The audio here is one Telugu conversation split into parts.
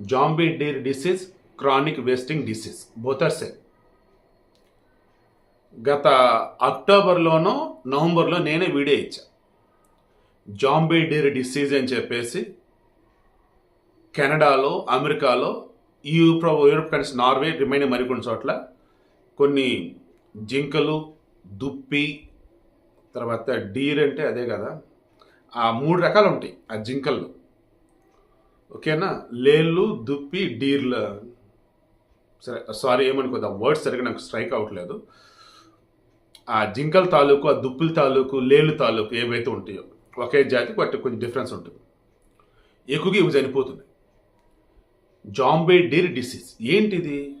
Zombie deer disease chronic wasting disease both గత అక్టోబర్లోనో నవంబర్లో నేనే వీడియో ఇచ్చా. జాంబీ డీర్ డిసీజ్ అని చెప్పేసి కెనడాలో అమెరికాలో euro Europe countries Norway remain మరికొన్ని చోట్ల కొన్ని జింకలు దుప్పి తర్వాత డీర్ అంటే అదే కదా ఆ మూడు రకాలు ఉంటాయి ఆ జింకల్లో. ఓకేనా? లేళ్ళు దుప్పి డీర్ల. సరే సారీ ఏమనుకోదు ఆ వర్డ్ సరిగ్గా నాకు స్ట్రైక్ అవ్వట్లేదు. ఆ జింకల తాలూకు ఆ దుప్పుల తాలూకు లేళ్ళు తాలూకు ఏవైతే ఉంటాయో ఒకే జాతి వాటి కొంచెం డిఫరెన్స్ ఉంటుంది. ఎక్కువగా ఇవి చనిపోతున్నాయి. Zombie deer disease. ఏంటిది?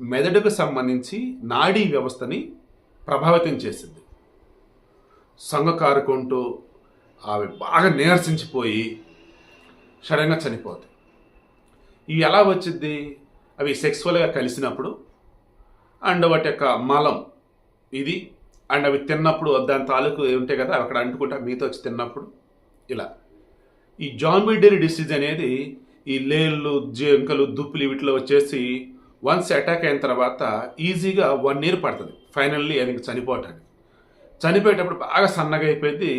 మెదడుకు సంబంధించి నాడీ వ్యవస్థని ప్రభావితం చేసింది. సంఘకారుకుంటూ అవి బాగా నీరసించిపోయి సడన్గా చనిపోతాయి. ఇవి ఎలా వచ్చింది అవి సెక్స్వల్గా కలిసినప్పుడు అండ్ వాటి యొక్క మలం ఇది అండ్ అవి తిన్నప్పుడు దాని తాలూకు ఉంటాయి కదా అక్కడ అంటుకుంటే మీతో వచ్చి తిన్నప్పుడు ఇలా. ఈ జాంబిడరీ డిసీజ్ అనేది ఈ లేళ్ళు జింకలు దుప్పులు వీటిలో వచ్చేసి వన్స్ అటాక్ అయిన తర్వాత ఈజీగా వన్ ఇయర్ పడుతుంది. ఫైనల్లీ అది చనిపోవటానికి. చనిపోయేటప్పుడు బాగా సన్నగా అయిపోయింది.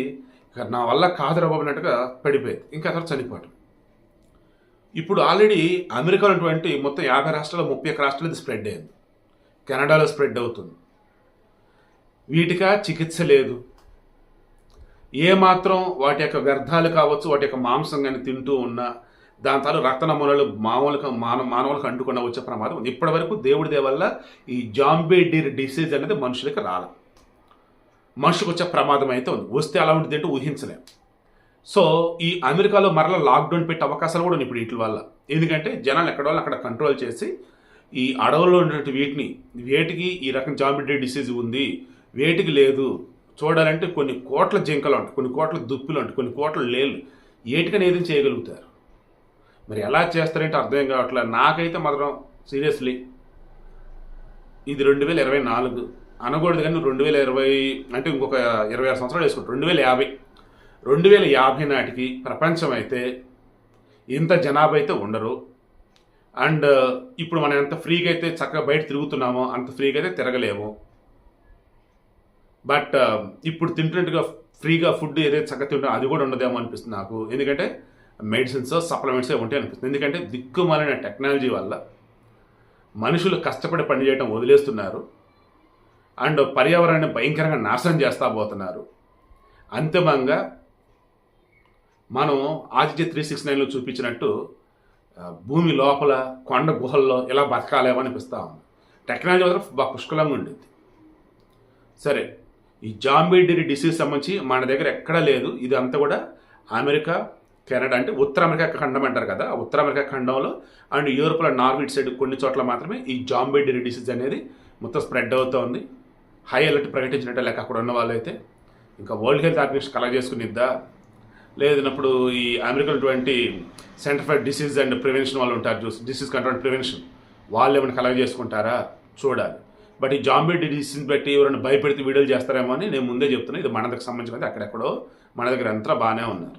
ఇక నా వల్ల కాదురా బాబు అన్నట్టుగా పడిపోయింది. ఇంకా తర్వాత చనిపోవటం. ఇప్పుడు ఆల్రెడీ అమెరికా ఉన్నటువంటి మొత్తం యాభై రాష్ట్రాలు ముప్పై ఒక్క రాష్ట్రాలు ఇది స్ప్రెడ్ అయింది. కెనడాలో స్ప్రెడ్ అవుతుంది. వీటికా చికిత్స లేదు. ఏమాత్రం వాటి యొక్క వ్యర్థాలు కావచ్చు వాటి యొక్క మాంసం కానీ తింటూ ఉన్నా దాని తాలూ రక్త నమూనాలు మామూలుగా మానవ మానవులకు అంటుకున్న వచ్చే ప్రమాదం ఉంది. ఇప్పటి వరకు దేవుడి దయ వల్ల ఈ జాంబే డీర్ డిసీజ్ అనేది మనుషులకి రాల. మనుషులకు వచ్చే ప్రమాదం అయితే ఉంది. వస్తే అలా ఉంటుంది అంటే ఊహించలేము సో ఈ అమెరికాలో మరలా లాక్డౌన్ పెట్టే అవకాశాలు కూడా ఉన్నాయి ఇప్పుడు వీటి వల్ల. ఎందుకంటే జనాలు ఎక్కడ వాళ్ళు అక్కడ కంట్రోల్ చేసి ఈ అడవుల్లో ఉన్నటువంటి వీటిని వేటికి ఈ రకం జాంబిడీ డిసీజ్ ఉంది వేటికి లేదు చూడాలంటే కొన్ని కోట్ల జింకలు ఉంటాయి కొన్ని కోట్ల దుప్పులు ఉంటాయి కొన్ని కోట్ల లేళ్ళు ఏటికని ఏది చేయగలుగుతారు. మరి ఎలా చేస్తారంటే అర్థం కావట్లేదు. నాకైతే మాత్రం సీరియస్లీ ఇది రెండు వేల ఇరవై నాలుగు అనకూడదు కానీ రెండు వేల ఇరవై అంటే ఇంకొక ఇరవై ఆరు సంవత్సరాలు వేసుకుంటారు రెండు వేల యాభై రెండు వేల యాభై నాటికి ప్రపంచం అయితే ఇంత జనాభా అయితే ఉండరు. అండ్ ఇప్పుడు మనం ఎంత ఫ్రీగా అయితే చక్కగా బయట తిరుగుతున్నామో అంత ఫ్రీగా అయితే తిరగలేము. బట్ ఇప్పుడు తింటున్నట్టుగా ఫ్రీగా ఫుడ్ ఏదైతే చక్కగా తింటామో అది కూడా ఉండదేమో అనిపిస్తుంది నాకు. ఎందుకంటే మెడిసిన్స్ సప్లిమెంట్స్ ఉంటాయి అనిపిస్తుంది. ఎందుకంటే దిక్కుమాలిన టెక్నాలజీ వల్ల మనుషులు కష్టపడి పని చేయడం వదిలేస్తున్నారు. అండ్ పర్యావరణాన్ని భయంకరంగా నాశనం చేస్తా పోతున్నారు. అంతిమంగా మనం ఆదిత్య త్రీ సిక్స్ నైన్లో చూపించినట్టు భూమి లోపల కొండ గుహల్లో ఇలా బతకాలేమో అనిపిస్తూ ఉంది. టెక్నాలజీ మాత్రం బాగా పుష్కలంగా ఉండేది. సరే ఈ జాంబీడెరీ డిసీజ్ సంబంధించి మన దగ్గర ఎక్కడా లేదు. ఇది అంతా కూడా అమెరికా కెనడా అంటే ఉత్తర అమెరికా ఖండం అంటారు కదా ఆ ఉత్తర అమెరికా ఖండంలో అండ్ యూరోప్లో నార్విడ్ సైడ్ కొన్ని చోట్ల మాత్రమే ఈ జాంబీడెరీ డిసీజ్ అనేది మొత్తం స్ప్రెడ్ అవుతోంది హై అలర్ట్ ప్రకటించినట్టే లేక అక్కడ ఉన్న వాళ్ళైతే ఇంకా వరల్డ్ హెల్త్ ఆర్గనైజేషన్ కలెక్ట్ చేసుకునిద్దా? లేదన్నప్పుడు ఈ American twenty centre for disease and prevention వాళ్ళు ఉంటారు చూసి డిసీజ్ కంట్రోల్ ప్రివెన్షన్. వాళ్ళు ఏమైనా కలెక్ట్ చేసుకుంటారా? చూడాలి. బట్ ఈ జాంబీ డిసీజ్ బట్టి ఎవరైనా భయపెడితే వీడియోలు చేస్తారేమో అని నేను ముందే చెప్తున్నాను ఇది మన దగ్గర సంబంధించి అక్కడెక్కడో మన దగ్గర అంతా బాగానే ఉన్నారు.